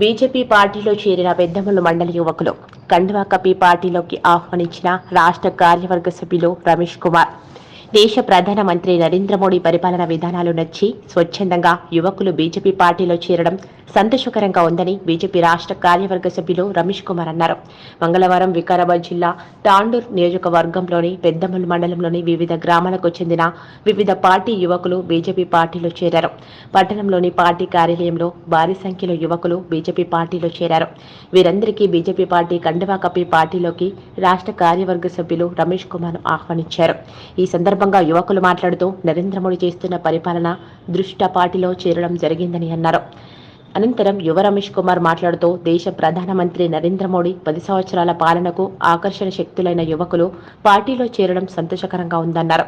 BJP పార్టీలో చేరిన పెద్దమల్లు మండలి యువకులు కండువా కపి పార్టీలోకి ఆహ్వానించిన రాష్ట్ర కార్యవర్గ సభ్యులు రమేష్ కుమార్. దేశ ప్రధానమంత్రి నరేంద్ర మోడీ పరిపాలన విధానాలు నచ్చి స్వచ్ఛందంగా యువకులు బీజేపీ పార్టీలో చేరడం సంతోషకరంగా ఉందని బీజేపీ రాష్ట్ర కార్యవర్గ సభ్యులు రమేష్ కుమార్ అన్నారు. మంగళవారం వికారాబాద్ జిల్లా తాండూర్ నియోజకవర్గంలోని పెద్దమల్లు మండలంలోని వివిధ గ్రామాలకు చెందిన వివిధ పార్టీ యువకులు బీజేపీ పార్టీలో చేరారు. పట్టణంలోని పార్టీ కార్యాలయంలో భారీ సంఖ్యలో యువకులు బీజేపీ పార్టీలో చేరారు. వీరందరికీ బీజేపీ పార్టీ కండువా కప్పి పార్టీలోకి రాష్ట్ర కార్యవర్గ సభ్యులు రమేష్ కుమార్ ఆహ్వానించారు. ఈ సందర్భంగా యువకులు మాట్లాడుతూ నరేంద్ర మోడీ చేస్తున్న పరిపాలన దృష్ట పార్టీలో చేరడం జరిగిందని అన్నారు. అనంతరం యువ రమేష్ కుమార్ మాట్లాడుతూ దేశ ప్రధానమంత్రి నరేంద్ర మోడీ పది సంవత్సరాల పాలనకు ఆకర్షణ శక్తులైన యువకులు పార్టీలో చేరడం సంతోషకరంగా ఉందన్నారు.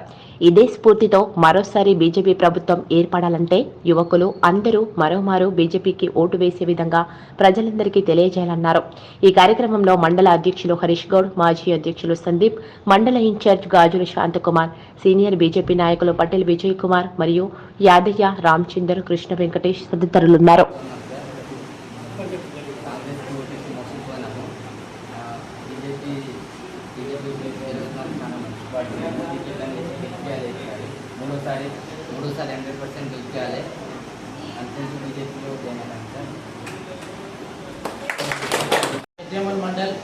ఇదే స్ఫూర్తితో మరోసారి బీజేపీ ప్రభుత్వం ఏర్పడాలంటే యువకులు అందరూ మరోమారు బీజేపీకి ఓటు వేసే విధంగా ప్రజలందరికీ తెలియజేయాలన్నారు. ఈ కార్యక్రమంలో మండల అధ్యక్షులు హరీష్ గౌడ్ మాజీ అధ్యక్షులు సందీప్ మండల incharge Gajula Shantakumar senior BJP నాయకులు పటేల్ విజయ్ కుమార్ మరియు యాదయ్య రామచందర్ కృష్ణ వెంకటేష్ తదితరులున్నారు. అంతే బీజేపీలో జాయిన్ సార్ మండల్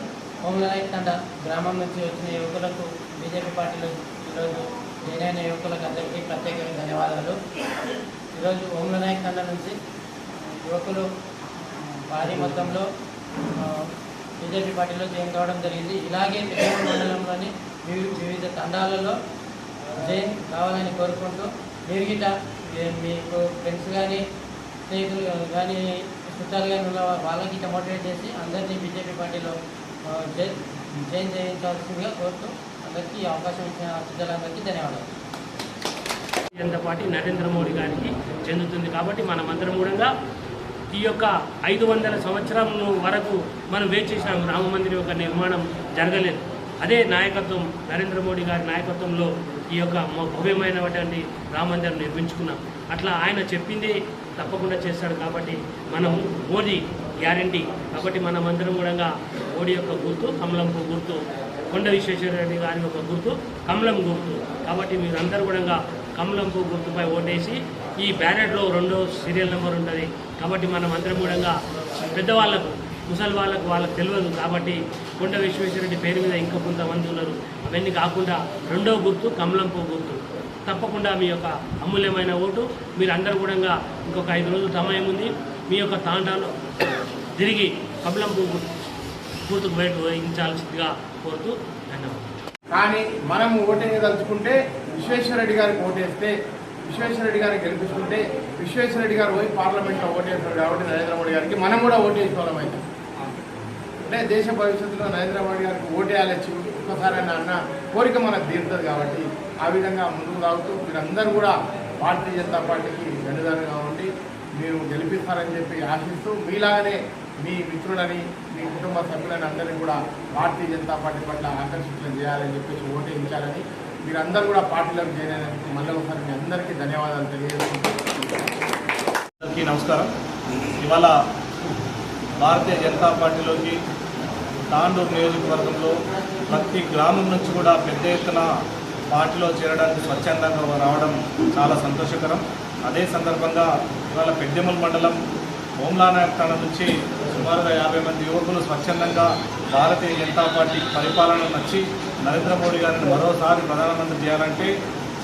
హోమ్లనాయక్ తండ గ్రామం నుంచి వచ్చిన యువకులకు బీజేపీ పార్టీలో ఈరోజు జాయిన్ అయిన యువకులకు అందరికీ ప్రత్యేకంగా ధన్యవాదాలు. ఈరోజు హోమ్లనాయక్ తండ నుంచి యువకులు భారీ మొత్తంలో బీజేపీ పార్టీలో జాయిన్ కావడం జరిగింది. ఇలాగే పెద్దమూరు మండలంలోని వివిధ తండాలలో జైన్ కావాలని కోరుకుంటూ మీరు గిట్ట మీకు ఫ్రెండ్స్ కానీ స్నేహితులు కానీ చుట్టాలు కానీ ఉన్న వాళ్ళకి ఇట్లా మోటివేట్ చేసి అందరినీ బీజేపీ పార్టీలో ఆ, జాయిన్ చేయించాల్సిందిగా కోరుతూ అందరికీ అవకాశం ఇచ్చిన చుట్టాలందరికీ ధన్యవాదాలు. జనతా పార్టీ నరేంద్ర మోడీ గారికి చెందుతుంది కాబట్టి మనమందరం కూడా ఈ యొక్క ఐదు వందల సంవత్సరం వరకు మనం వేచి రామ మందిరం యొక్క నిర్మాణం జరగలేదు. అదే నాయకత్వం నరేంద్ర మోడీ గారి నాయకత్వంలో ఈ యొక్క భవ్యమైనటువంటి రామ మందిరం నిర్మించుకున్నాం. అట్లా ఆయన చెప్పింది తప్పకుండా చేస్తాడు కాబట్టి మనం మోడీ గ్యారంటీ. కాబట్టి మనమందరం కూడా మోడీ యొక్క గుర్తు కమలంపు గుర్తు కొండ విశ్వేశ్వర రెడ్డి గారి యొక్క గుర్తు కమలం గుర్తు. కాబట్టి మీరందరూ కూడా కమలంపు గుర్తుపై ఓటేసి ఈ బ్యాలెట్లో రెండో సీరియల్ నెంబర్ ఉంటుంది. కాబట్టి మనం అందరం కూడా పెద్దవాళ్ళకు ముసలి వాళ్ళకు వాళ్ళకి తెలియదు. కాబట్టి కొండ విశ్వేశ్వరరెడ్డి పేరు మీద ఇంకా కొంతమంది ఉన్నారు. అవన్నీ కాకుండా రెండో గుర్తు కమలంపు గుర్తు. తప్పకుండా మీ యొక్క అమూల్యమైన ఓటు. మీరు అందరూ కూడా ఇంకొక ఐదు రోజులు సమయం ఉంది. మీ యొక్క తాండాలో తిరిగి కమలంపు గుర్తుకు బయట వహించాల్సిందిగా కోరుతూ ధన్యవాదాలు. కానీ మనం ఓటేయదలుచుకుంటే విశ్వేశ్వరరెడ్డి గారికి ఓటేస్తే విశ్వేశ్వరరెడ్డి గారికి గెలిపించుకుంటే విశ్వేశ్వరరెడ్డి గారు పోయి పార్లమెంట్లో ఓటేస్తారు కాబట్టి నరేంద్ర మోడీ గారికి మనం కూడా ఓటేసుకోవడం అయితే అంటే దేశ భవిష్యత్తులో నరేంద్ర మోడీ గారికి ఓటేయాలి ఒక్కసారి అన్న అన్న కోరిక మనకు తీరుతుంది కాబట్టి ఆ విధంగా ముందుకు సాగుతూ మీరందరూ కూడా భారతీయ జనతా పార్టీకి వెనుదనగా ఉండి మీరు గెలిపిస్తారని చెప్పి ఆశిస్తూ మీలాగనే మీ మిత్రులని మీ కుటుంబ సభ్యులని అందరినీ కూడా భారతీయ జనతా పార్టీ పట్ల ఆకర్షితులు చేయాలని చెప్పేసి ఓటేయించాలని మీరందరూ కూడా పార్టీలోకి చేరే మళ్ళీ ఒకసారి మీ అందరికీ ధన్యవాదాలు తెలియజేసుకుంటూ అందరికీ నమస్కారం. ఇవాళ భారతీయ జనతా పార్టీలోకి తాండూరు నియోజకవర్గంలో ప్రతి గ్రామం నుంచి కూడా పెద్ద ఎత్తున పార్టీలో చేరడానికి స్వచ్ఛందంగా రావడం చాలా సంతోషకరం. అదే సందర్భంగా ఇవాళ పెద్దెమల్ మండలం ఓంలానాయక్ నుంచి సుమారుగా యాభై మంది యువకులు స్వచ్ఛందంగా భారతీయ జనతా పార్టీ పరిపాలన నచ్చి నరేంద్ర మోడీ గారిని మరోసారి ప్రధానమంత్రి చేయాలంటే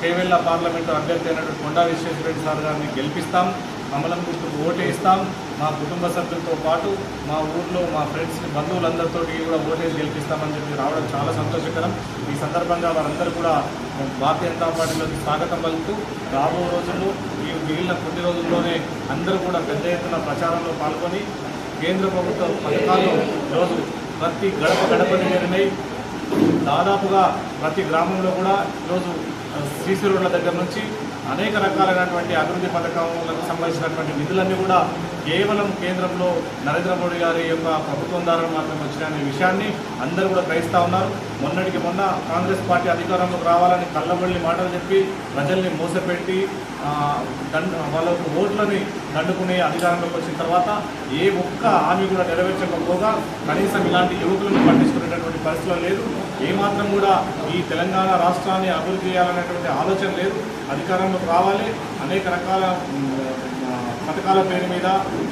చేవెళ్ళ పార్లమెంటు అభ్యర్థి అయినటువంటి కొండా విశ్వేశ్వరరెడ్డి సార్ గారిని గెలిపిస్తాం. కమలం గుర్తుకు ఓటేస్తాం మా కుటుంబ సభ్యులతో పాటు మా ఊర్లో మా ఫ్రెండ్స్ బంధువులందరితో కూడా ఓటేసి గెలిపిస్తామని చెప్పి రావడం చాలా సంతోషకరం. ఈ సందర్భంగా వారందరూ కూడా భారతీయ జనతా పార్టీలోకి స్వాగతం పలుకుతూ రాబో రోజుల్లో ఈ మిగిలిన కొద్ది రోజుల్లోనే అందరూ కూడా పెద్ద ఎత్తున ప్రచారంలో పాల్గొని కేంద్ర ప్రభుత్వ పథకాలు రోజు ప్రతి గడప గడపని జరిగినాయి దాదాపుగా ప్రతి గ్రామంలో కూడా ఈరోజు సీసీ రోడ్ల దగ్గర నుంచి అనేక రకాలైనటువంటి అభివృద్ధి పథకాలకు సంబంధించినటువంటి నిధులన్నీ కూడా కేవలం కేంద్రంలో నరేంద్ర మోడీ గారి యొక్క ప్రభుత్వం ద్వారా మాత్రమే వచ్చినాయనే విషయాన్ని అందరూ కూడా గ్రహిస్తూ ఉన్నారు. మొన్నటికి మొన్న కాంగ్రెస్ పార్టీ అధికారంలోకి రావాలని కళ్ళబొళ్ళి మాటలు చెప్పి ప్రజల్ని మోసపెట్టి దండ వాళ్ళకు ఓట్లని దండుకునే అధికారంలోకి వచ్చిన తర్వాత ఏ ఒక్క హామీ కూడా నెరవేర్చకపోగా కనీసం ఇలాంటి యువకులను పట్టించుకునేటటువంటి పరిస్థితులు లేదు. ఏమాత్రం కూడా ఈ తెలంగాణ రాష్ట్రాన్ని అభివృద్ధి చేయాలనేటువంటి ఆలోచన లేదు. అధికారంలోకి రావాలి. అనేక రకాల పథకాల పేరు మీద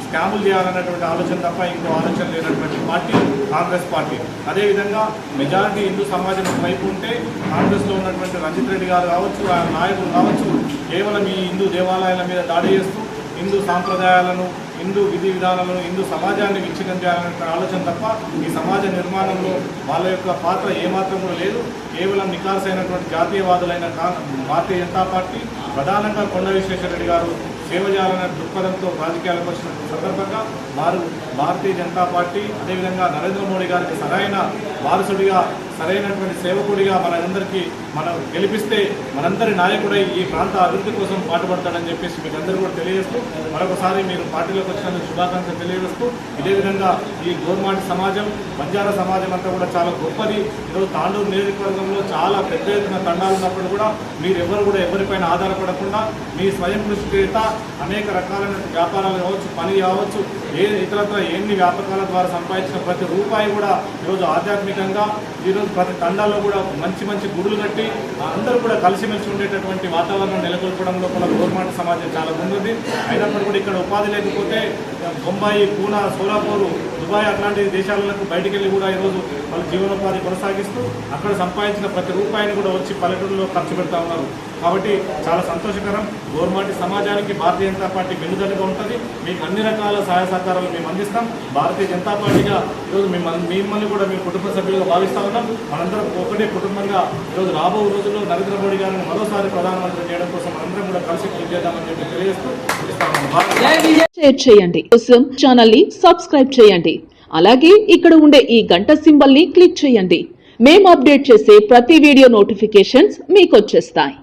స్కాములు చేయాలన్నటువంటి ఆలోచన తప్ప ఇంకో ఆలోచన లేనటువంటి పార్టీ కాంగ్రెస్ పార్టీ. అదేవిధంగా మెజారిటీ హిందూ సమాజం వైపు ఉంటే కాంగ్రెస్లో ఉన్నటువంటి రంజిత్ రెడ్డి గారు కావచ్చు ఆయన నాయకులు కావచ్చు కేవలం ఈ హిందూ దేవాలయాల మీద దాడి చేస్తూ హిందూ సాంప్రదాయాలను హిందూ విధి విధానాలను హిందూ సమాజాన్ని విచ్ఛిన్నం చేయాలనే ఆలోచన తప్ప ఈ సమాజ నిర్మాణంలో వాళ్ళ యొక్క పాత్ర ఏమాత్రం కూడా లేదు. కేవలం నికాసైనటువంటి జాతీయవాదులైన కా భారతీయ జనతా పార్టీ ప్రధానంగా కొండ విశ్వేశ్వరరెడ్డి గారు సేవ చేయాలనే దృక్పథంతో రాజకీయాలకు వచ్చిన సందర్భంగా వారు భారతీయ జనతా పార్టీ అదేవిధంగా నరేంద్ర మోడీ గారికి సరైన వారసుడిగా సరైనటువంటి సేవకుడిగా మనందరికీ మనం గెలిపిస్తే మనందరి నాయకుడై ఈ ప్రాంత అభివృద్ధి కోసం పాటుపడతాడని చెప్పేసి మీకు అందరూ కూడా తెలియజేస్తూ మరొకసారి మీరు పార్టీలోకి వచ్చినందుకు శుభాకాంక్షలు తెలియజేస్తూ ఇదే విధంగా ఈ గోర్మాటి సమాజం బంజారా సమాజం అంతా కూడా చాలా గొప్పది. ఈరోజు తాండూరు నియోజకవర్గంలో చాలా పెద్ద ఎత్తున తండాలు ఉన్నప్పుడు కూడా మీరెవరు కూడా ఎవరిపైన ఆధారపడకుండా మీ స్వయం కృషి చేత అనేక రకాలైన వ్యాపారాలు కావచ్చు పని కావచ్చు ఏ ఇతరత్ర ఎన్ని వ్యాపకాల ద్వారా సంపాదించిన ప్రతి రూపాయి కూడా ఈరోజు ఆధ్యాత్మికంగా ఈరోజు ప్రతి తండాల్లో కూడా మంచి మంచి గుడులు కట్టి అందరూ కూడా కలిసిమెలిసి ఉండేటటువంటి వాతావరణం నెలకొల్పడంలో కూడా గవర్నమెంట్ సమాజం చాలా ముందుంది. అయినప్పుడు కూడా ఇక్కడ ఉపాధి లేకపోతే బొంబాయి పూనా సోలాపూర్ దుబాయ్ అట్లాంటి దేశాలకు బయటికి వెళ్ళి కూడా ఈరోజు వాళ్ళు జీవనోపాధి కొనసాగిస్తూ అక్కడ సంపాదించిన ప్రతి రూపాయిని కూడా వచ్చి పల్లెటూరులో ఖర్చు పెడతా ఉన్నారు. కాబట్టి చాలా సంతోషకరం. గవర్నమెంట్ సమాజానికి భారతీయ జనతా పార్టీ వెన్నుదన్నుగా ఉంటుంది. మీకు అన్ని రకాల సహాయ సహకారాలు మేము అందిస్తాం. భారతీయ జనతా పార్టీగా ఈరోజు మిమ్మల్ని మిమ్మల్ని కూడా మీ కుటుంబ సభ్యులుగా భావిస్తా ఉన్నాం. మనందరం ఒకటే కుటుంబంగా ఈరోజు రాబో రోజుల్లో నరేంద్ర మోడీ గారిని మరోసారి ప్రధానమంత్రి చేయడం కోసం మనందరం కూడా కలిసి కృషి చేద్దామని చెప్పి తెలియజేస్తూ షేర్ చేయండి. కోసం ఛానల్ని సబ్స్క్రైబ్ చేయండి. అలాగే ఇక్కడ ఉండే ఈ గంట సింబల్ని క్లిక్ చేయండి. మేము అప్డేట్ చేసే ప్రతి వీడియో నోటిఫికేషన్స్ మీకు వచ్చేస్తాయి.